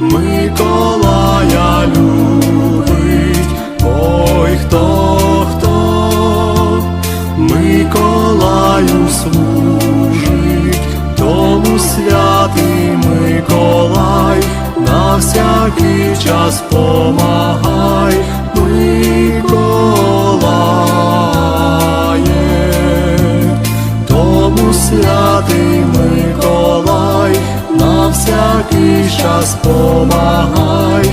Миколая любить, ой хто, хто? Миколаю служить, тому святий Миколай, на всякий час помагай, Миколає, тому святий всякий час помагай,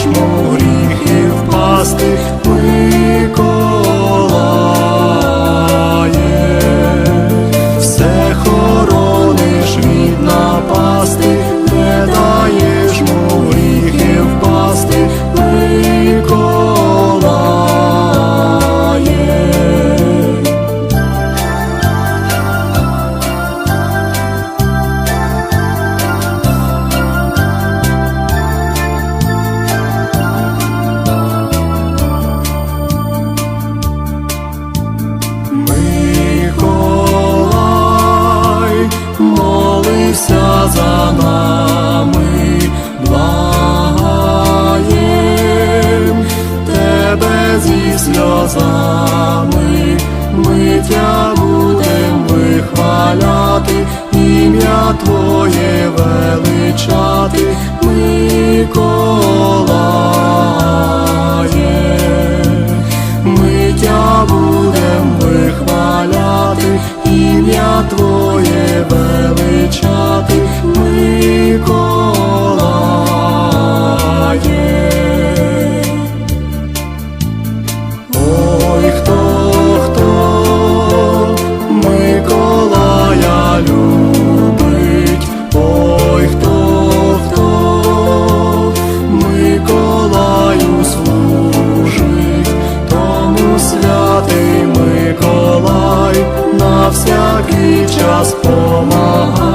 даєш му Твоє величати ми. час помагає.